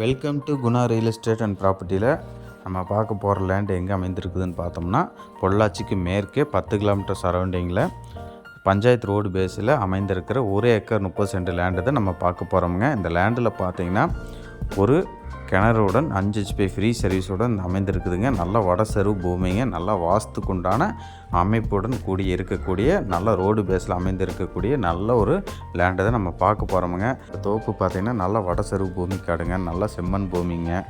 Welcome to Guna real estate and ப்ராப்பர்ட்டியில் நம்ம பார்க்க போகிற லேண்ட் எங்கே அமைந்திருக்குதுன்னு பார்த்தோம்னா பொள்ளாச்சிக்கு மேற்கே பத்து கிலோமீட்டர் சரௌண்டிங்கில் பஞ்சாயத்து ரோடு பேஸில் அமைந்திருக்கிற ஒரு ஏக்கர் முப்பது சென்ட் லேண்டு தான் நம்ம பார்க்க போகிறோமுங்க இந்த லேண்டில் பார்த்தீங்கன்னா ஒரு கிணறுடன் அஞ்சு ஹெச்பி ஃப்ரீ சர்வீஸுடன் அமைந்திருக்குதுங்க. நல்ல வடசெரு பூமிங்க. நல்ல வாஸ்துக்குண்டான அமைப்புடன் கூடி இருக்கக்கூடிய நல்ல ரோடு பேஸில் அமைந்திருக்கக்கூடிய நல்ல ஒரு லேண்டை தான் நம்ம பார்க்க போகிறோமுங்க தோப்பு பார்த்திங்கன்னா நல்ல வடசெரு பூமி காடுங்க. நல்ல செம்மண் பூமிங்க.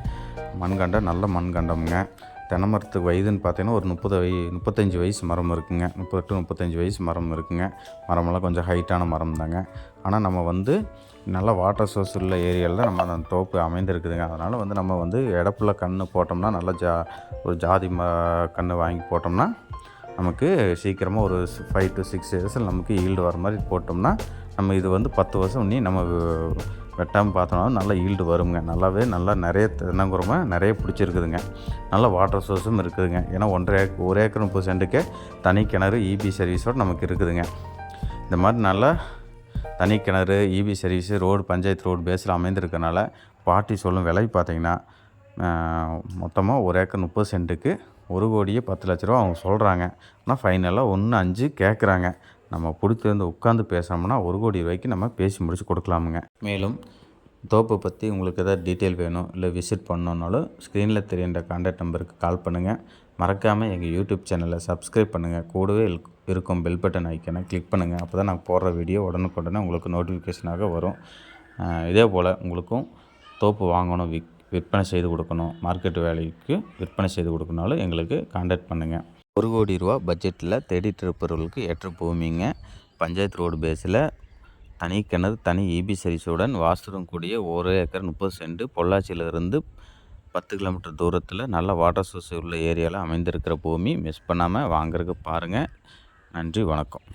மண்கண்டம் நல்ல மண்கண்டம்ங்க. தென்னமரத்துக்கு வயதுன்னு பார்த்தீங்கன்னா ஒரு முப்பது வய முப்பத்தஞ்சு வயசு மரம் இருக்குங்க. முப்பது டு முப்பத்தஞ்சு வயசு மரம் இருக்குங்க. மரமெல்லாம் கொஞ்சம் ஹைட்டான மரம் தாங்க. ஆனால் நம்ம வந்து நல்ல வாட்டர் சோர்ஸ் உள்ள ஏரியாவில் தான் நம்ம அந்த தோப்பு அமைந்திருக்குதுங்க. அதனால் வந்து நம்ம வந்து இடப்புல கன்று போட்டோம்னா நல்ல ஜா ஒரு ஜாதி ம கன்று வாங்கி போட்டோம்னா நமக்கு சீக்கிரமாக ஒரு ஃபைவ் டு சிக்ஸ் இயர்ஸில் நமக்கு ஈல்டு வர மாதிரி போட்டோம்னா நம்ம இது வந்து பத்து வருஷம் இன்னி நம்ம வெட்டாமல் பார்த்தோம்னா நல்லா ஈல்டு வருங்க. நல்லாவே நல்லா நிறைய தென்னங்குறமை நிறைய பிடிச்சிருக்குதுங்க. நல்ல வாட்டர் சோர்ஸும் இருக்குதுங்க. ஏன்னா ஒன்றரை ஏக்கர் ஒரு ஏக்கர் முப்பது சென்ட்டுக்கே தனி கிணறு இபி சர்வீஸோடு நமக்கு இருக்குதுங்க. இந்த மாதிரி நல்லா தனி கிணறு EB service road panchayat road பேஸில் அமைந்திருக்கனால பாட்டி சொல்லும் விலை பார்த்திங்கன்னா மொத்தமாக ஒரு ஏக்கர் முப்பது சென்ட்டுக்கு ஒரு கோடியே பத்து லட்ச ரூபா அவங்க சொல்கிறாங்க ஆனால் ஃபைனலாக ஒன்று அஞ்சு கேட்குறாங்க நம்ம பிடிச்சிருந்து உட்காந்து பேசணும்னா ஒரு கோடி ரூபாய்க்கு நம்ம பேசி முடிச்சு கொடுக்கலாமுங்க. மேலும் தோப்பை பற்றி உங்களுக்கு எதாவது டீட்டெயில் வேணும் இல்லை விசிட் பண்ணணுன்னாலும் ஸ்க்ரீனில் தெரியுன்ற கான்டாக்ட் நம்பருக்கு கால் பண்ணுங்கள் மறக்காமல் எங்கள் யூடியூப் சேனலை சப்ஸ்கிரைப் பண்ணுங்கள் கூடவே இருக்கும் பெல் பட்டன் ஐக்கனை கிளிக் பண்ணுங்கள் அப்போ தான் நாங்கள் போடுற வீடியோ உடனுக்குடனே உங்களுக்கு நோட்டிஃபிகேஷனாக வரும். இதே போல் உங்களுக்கும் தோப்பு வாங்கணும் விக் விற்பனை செய்து கொடுக்கணும் மார்க்கெட் வேலைக்கு விற்பனை செய்து கொடுக்கணுனாலும் எங்களுக்கு காண்டாக்ட் பண்ணுங்கள் ஒரு கோடி ரூபா பட்ஜெட்டில் தேடிட்டு இருப்பவர்களுக்கு ஏற்ற பூமிங்க பஞ்சாயத்து ரோடு பேஸில் தனி கிணறு தனி இபி சரிசுடன் வாஸ்துடன் கூடிய ஒரு ஏக்கர் முப்பது சென்ட் பொள்ளாச்சியிலிருந்து பத்து கிலோமீட்டர் தூரத்தில் நல்ல வாட்டர் சோர்ஸ் உள்ள ஏரியாவில் அமைந்திருக்கிற பூமி மிஸ் பண்ணாமல் வாங்குறதுக்கு பாருங்கள் நன்றி வணக்கம்.